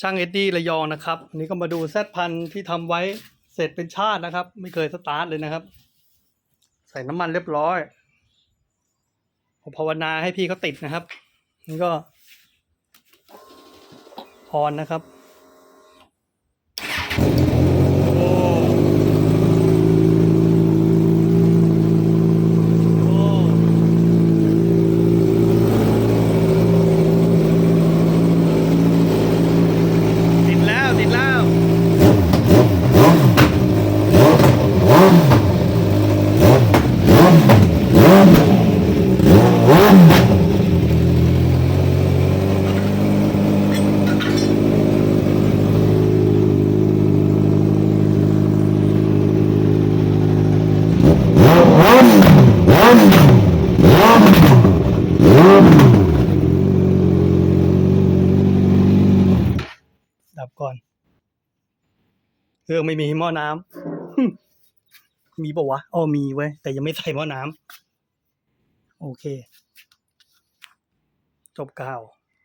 ช่างเอ็ดดี้ระยองนะครับอันนี่ก็มาดูแซดพันที่ทำไว้เสร็จเป็นชาตินะครับ ไม่เคยสตาร์ทเลยนะครับ ใส่น้ำมันเรียบร้อยผมภาวนาให้พี่เขาติดนะครับนี่ก็พรนะครับโอ้โอ้ติดแล้วติดแล้ว ดับก่อนเครื่องไม่มีหม้อน้ำ มีปะวะอ๋อมีไว้แต่ยังไม่ใส่หม้อน้ำ โอเค จบกาว